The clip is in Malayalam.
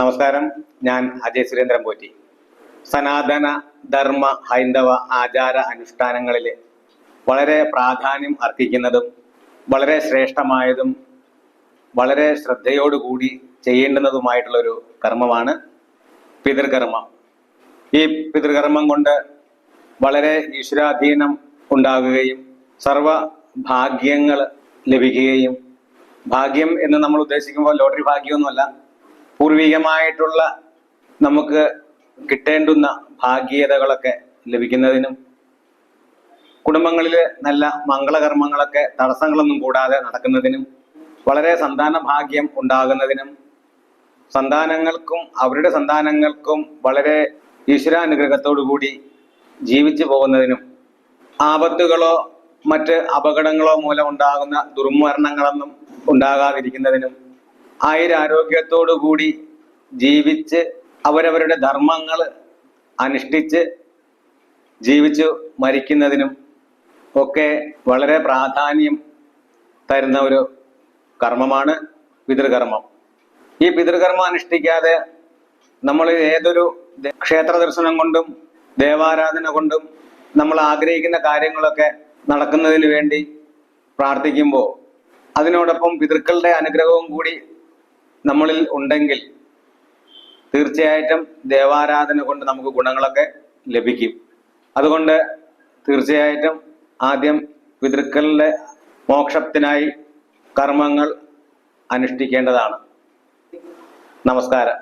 നമസ്കാരം. ഞാൻ അജയ് സുരേന്ദ്രൻ പോറ്റി. സനാതന ധർമ്മ ഹൈന്ദവ ആചാര അനുഷ്ഠാനങ്ങളിൽ വളരെ പ്രാധാന്യം അർപ്പിക്കുന്നതും വളരെ ശ്രേഷ്ഠമായതും വളരെ ശ്രദ്ധയോടുകൂടി ചെയ്യേണ്ടുന്നതുമായിട്ടുള്ളൊരു കർമ്മമാണ് പിതൃകർമ്മം. ഈ പിതൃകർമ്മം കൊണ്ട് വളരെ ഈശ്വരാധീനം ഉണ്ടാകുകയും സർവ ഭാഗ്യങ്ങൾ ലഭിക്കുകയും ഭാഗ്യം എന്ന് നമ്മൾ ഉദ്ദേശിക്കുമ്പോൾ ലോട്ടറി ഭാഗ്യമൊന്നുമല്ല. പൂർവികമായിട്ടുള്ള നമുക്ക് കിട്ടേണ്ടുന്ന ഭാഗ്യതകളൊക്കെ ലഭിക്കുന്നതിനും കുടുംബങ്ങളിൽ നല്ല മംഗളകർമ്മങ്ങളൊക്കെ തടസ്സങ്ങളൊന്നും കൂടാതെ നടക്കുന്നതിനും വളരെ സന്താന ഭാഗ്യം ഉണ്ടാകുന്നതിനും സന്താനങ്ങൾക്കും അവരുടെ സന്താനങ്ങൾക്കും വളരെ ഈശ്വരാനുഗ്രഹത്തോടു കൂടി ജീവിച്ചു പോകുന്നതിനും ആപത്തുകളോ മറ്റ് അപകടങ്ങളോ മൂലം ഉണ്ടാകുന്ന ദുർമരണങ്ങളൊന്നും ഉണ്ടാകാതിരിക്കുന്നതിനും ആയുരാരോഗ്യത്തോടു കൂടി ജീവിച്ച് അവരവരുടെ ധർമ്മങ്ങൾ അനുഷ്ഠിച്ച് ജീവിച്ചു മരിക്കുന്നതിനും ഒക്കെ വളരെ പ്രാധാന്യം തരുന്ന ഒരു കർമ്മമാണ് പിതൃകർമ്മം. ഈ പിതൃകർമ്മം അനുഷ്ഠിക്കാതെ നമ്മൾ ഏതൊരു ക്ഷേത്ര ദർശനം കൊണ്ടും ദേവാരാധന കൊണ്ടും നമ്മൾ ആഗ്രഹിക്കുന്ന കാര്യങ്ങളൊക്കെ നടക്കുന്നതിന് വേണ്ടി പ്രാർത്ഥിക്കുമ്പോൾ അതിനോടൊപ്പം പിതൃക്കളുടെ അനുഗ്രഹവും കൂടി നമ്മളിൽ ഉണ്ടെങ്കിൽ തീർച്ചയായിട്ടും ദേവാരാധന കൊണ്ട് നമുക്ക് ഗുണങ്ങളൊക്കെ ലഭിക്കും. അതുകൊണ്ട് തീർച്ചയായിട്ടും ആദ്യം പിതൃക്കളുടെ മോക്ഷത്തിനായി കർമ്മങ്ങൾ അനുഷ്ഠിക്കേണ്ടതാണ്. നമസ്കാരം.